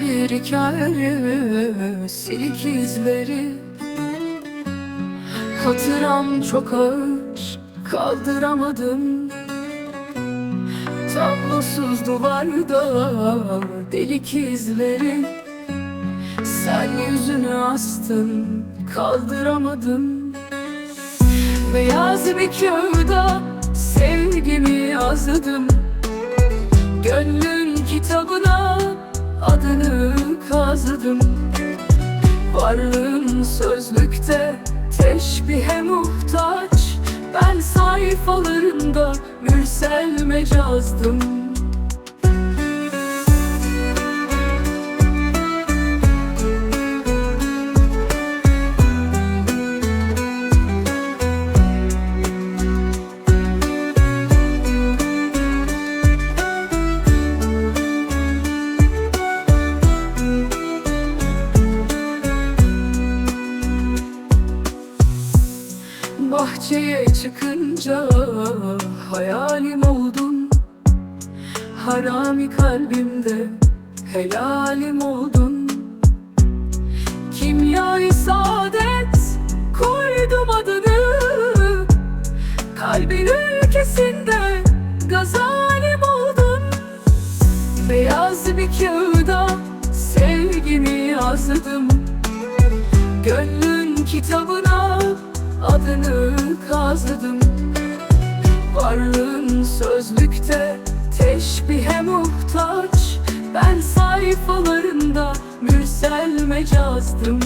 bir hikaye Silik izleri. Hatıram çok ağır Kaldıramadım. Tablosuz duvarda Delik izleri. Sen yüzünü astın Kaldıramadım. Beyaz bir kağıda Sevgimi yazdım. Gönlün kitabına adını kazıdım. Varlığın sözlükte teşbihe muhtaç. Ben sayfalarında mürsel mecazdım Bahçeye çıkınca hayalim oldun. Harami kalbimde helalim oldun. Kimyayı saadet koydum adını. Kalbin ülkesinde gazalim oldun. Beyaz bir kağıda sevgimi yazdım. Gönlün kitabına adını kazıdım. Varlığın sözlükte teşbihe muhtaç. Ben sayfalarında mürsel mecazdım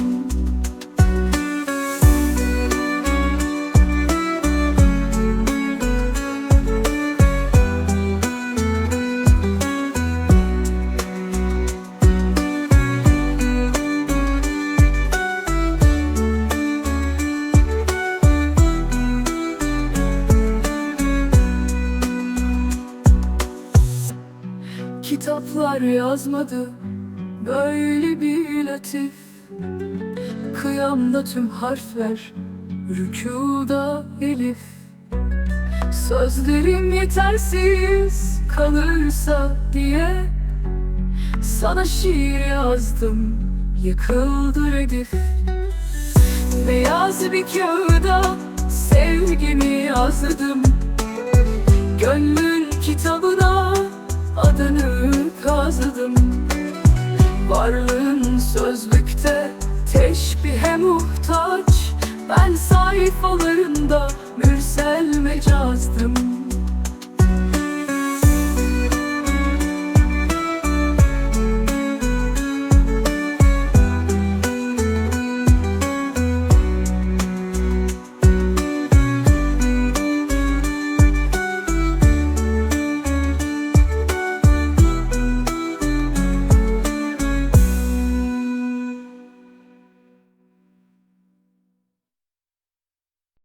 Kitaplar yazmadı böyle bir latif. Kıyamda tüm harfler, rükuda elif. Sözlerim yetersiz kalırsa diye Sana şiir yazdım, yıkıldı redif. Beyaz bir kağıda sevgimi yazdım. Gönlün kitabına adını kazıdım. Varlığın sözlükte teşbihe muhtaç. Ben sayfalarında mürsel mecazdım